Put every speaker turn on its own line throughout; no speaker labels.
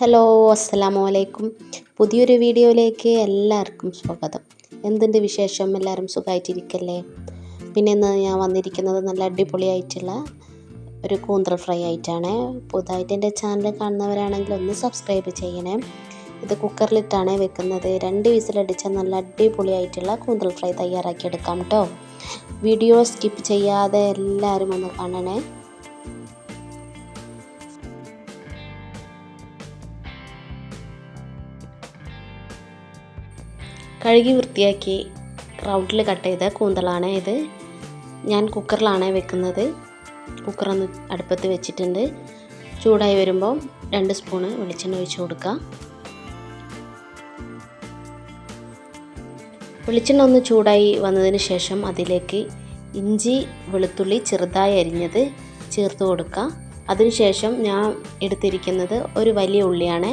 Hello അസ്സലാമു അലൈക്കും പുതിയൊരു വീഡിയോയിലേക്ക് എല്ലാവർക്കും സ്വാഗതം. എന്തിന്റെ വിശേഷം? എല്ലാവരും സുഖമായിട്ടിരിക്കല്ലേ പിന്നെ ഇന്ന് ഞാൻ വന്നിരിക്കുന്നത് നല്ല അടിപൊളിയായിട്ടുള്ള ഒരു കൂന്തൽ ഫ്രൈ ആയിട്ടാണ്. പുതുതായിട്ട് എന്റെ ചാനൽ കാണുന്നവരാണെങ്കിൽ ഒന്ന് സബ്സ്ക്രൈബ് ചെയ്യണേ. ഇത് കുക്കറിലിട്ടാണ് വെക്കുന്നത്. രണ്ട് വിസിലടിച്ച നല്ല അടിപൊളിയായിട്ടുള്ള കൂന്തൽ ഫ്രൈ തയ്യാറാക്കി എടുക്കാം കേട്ടോ. വീഡിയോ സ്കിപ്പ് ചെയ്യാതെ എല്ലാവരും ഒന്ന് കാണണേ. കഴുകി വൃത്തിയാക്കി റൗണ്ടിൽ കട്ട് ചെയ്ത കൂന്തളാണ് ഇത്. ഞാൻ കുക്കറിലാണ് വെക്കുന്നത്. കുക്കറൊന്ന് അടുപ്പത്ത് വെച്ചിട്ടുണ്ട്. ചൂടായി വരുമ്പോൾ രണ്ട് സ്പൂണ് വെളിച്ചെണ്ണ ഒഴിച്ച് കൊടുക്കുക വെളിച്ചെണ്ണ ഒന്ന് ചൂടായി വന്നതിന് ശേഷം അതിലേക്ക് ഇഞ്ചി വെളുത്തുള്ളി ചെറുതായി അരിഞ്ഞത് ചേർത്ത് കൊടുക്കുക അതിനുശേഷം ഞാൻ എടുത്തിരിക്കുന്നത് ഒരു വലിയ ഉള്ളിയാണ്.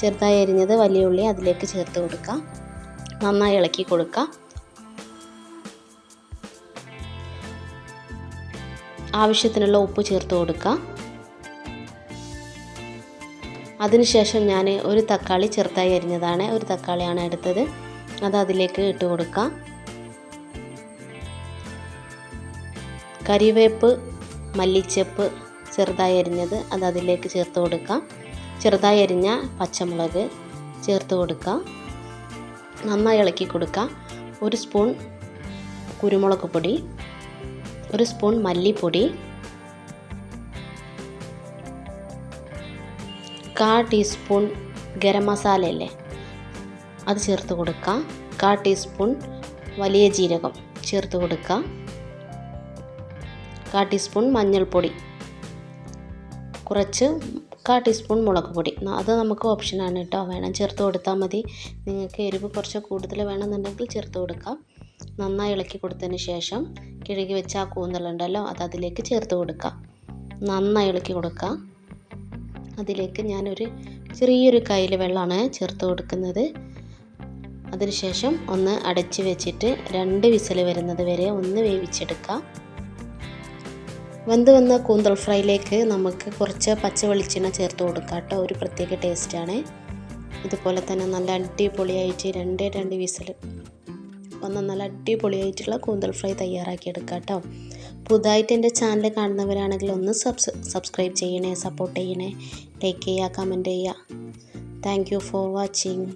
ചെറുതായി അരിഞ്ഞത് വലിയ ഉള്ളി അതിലേക്ക് ചേർത്ത് കൊടുക്കുക നന്നായി ഇളക്കി കൊടുക്കുക ആവശ്യത്തിനുള്ള ഉപ്പ് ചേർത്ത് കൊടുക്കുക അതിനുശേഷം ഞാൻ ഒരു തക്കാളി ചെറുതായി അരിഞ്ഞതാണ്. ഒരു തക്കാളിയാണ് എടുത്തത്. അത് അതിലേക്ക് ഇട്ട് കൊടുക്കാം. കരിവേപ്പ് മല്ലിച്ചപ്പ് ചെറുതായി അരിഞ്ഞത് അത് അതിലേക്ക് ചേർത്ത് കൊടുക്കാം. ചെറുതായി അരിഞ്ഞ പച്ചമുളക് ചേർത്ത് കൊടുക്കാം. നന്നായി ഇളക്കി കൊടുക്കുക. ഒരു സ്പൂൺ കുരുമുളക് പൊടി ഒരു സ്പൂൺ മല്ലിപ്പൊടി കാ ടീസ്പൂൺ ഗരം മസാല അല്ലേ അത് ചേർത്ത് കൊടുക്കുക. കാ ടീസ്പൂൺ വലിയ ജീരകം ചേർത്ത് കൊടുക്കുക. കാ ടീസ്പൂൺ മഞ്ഞൾപ്പൊടി കുറച്ച് കാ ടീസ്പൂൺ മുളക് പൊടി. അത് നമുക്ക് ഓപ്ഷനാണ് കേട്ടോ വേണം ചേർത്ത് കൊടുത്താൽ മതി. നിങ്ങൾക്ക് എരിവ് കുറച്ച് കൂടുതൽ വേണമെന്നുണ്ടെങ്കിൽ ചേർത്ത് കൊടുക്കാം. നന്നായി ഇളക്കി കൊടുത്തതിന് ശേഷം കിഴുകി വെച്ച ആ കൂന്തലുണ്ടല്ലോ അത് അതിലേക്ക് ചേർത്ത് കൊടുക്കാം. നന്നായി ഇളക്കി കൊടുക്കാം. അതിലേക്ക് ഞാനൊരു ചെറിയൊരു കയ്യിൽ വെള്ളമാണ് ചേർത്ത് കൊടുക്കുന്നത്. അതിനുശേഷം ഒന്ന് അടച്ച് വെച്ചിട്ട് രണ്ട് വിസിൽ വരുന്നത് വരെ ഒന്ന് വേവിച്ചെടുക്കാം. വെന്ത് വന്ന കൂന്തൽ ഫ്രൈയിലേക്ക് നമുക്ക് കുറച്ച് പച്ച വെളിച്ചെണ്ണ ചേർത്ത് കൊടുക്കാം കേട്ടോ. ഒരു പ്രത്യേക ടേസ്റ്റാണ് ഇതുപോലെ തന്നെ നല്ല അടിപൊളിയായിട്ട് രണ്ട് രണ്ട് വിസിൽ ഒന്ന് നല്ല അടിപൊളിയായിട്ടുള്ള കൂന്തൽ ഫ്രൈ തയ്യാറാക്കിയെടുക്കാം കേട്ടോ. പുതുതായിട്ട് എന്റെ ചാനൽ കാണുന്നവരാണെങ്കിൽ ഒന്ന് സബ്സ് സബ്സ്ക്രൈബ് ചെയ്യണേ സപ്പോർട്ട് ചെയ്യണേ. ലൈക്ക് ചെയ്യുക കമന്റ് ചെയ്യുക. Thank you for watching